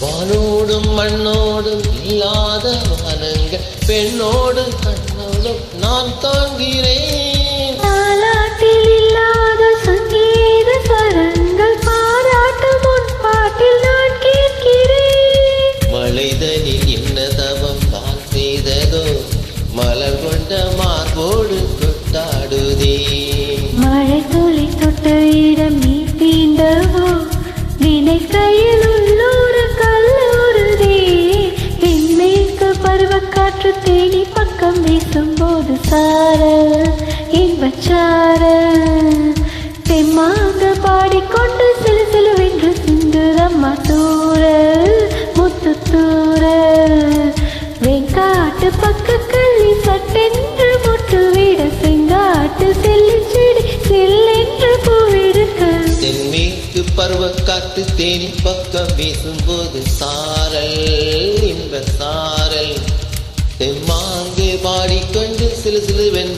வானோடும் மண்ணோடும் இல்லாத மனங்கள் பெண்ணோடு கண்ணோடும் நான் தாங்கிறேன் தேடி பக்கம் வீசும்போது சார இன்பச்சார தெம்மாக பாடிக்கொண்டு சிலு சிலுவென்று சிந்துரம்மா தூரல் முத்து தூரல் வெங்காட்டு பக்க கள்ளி சட்டென்று முட்டுவிட செங்காட்டு செல்லி பருவக்காத்து தேனி பக்கம் வீசும்போது சாரல் இன்ப சாரல். தெம்மாங்கு பாடிக்கொண்டு சிலு சிலு சிலுவென்று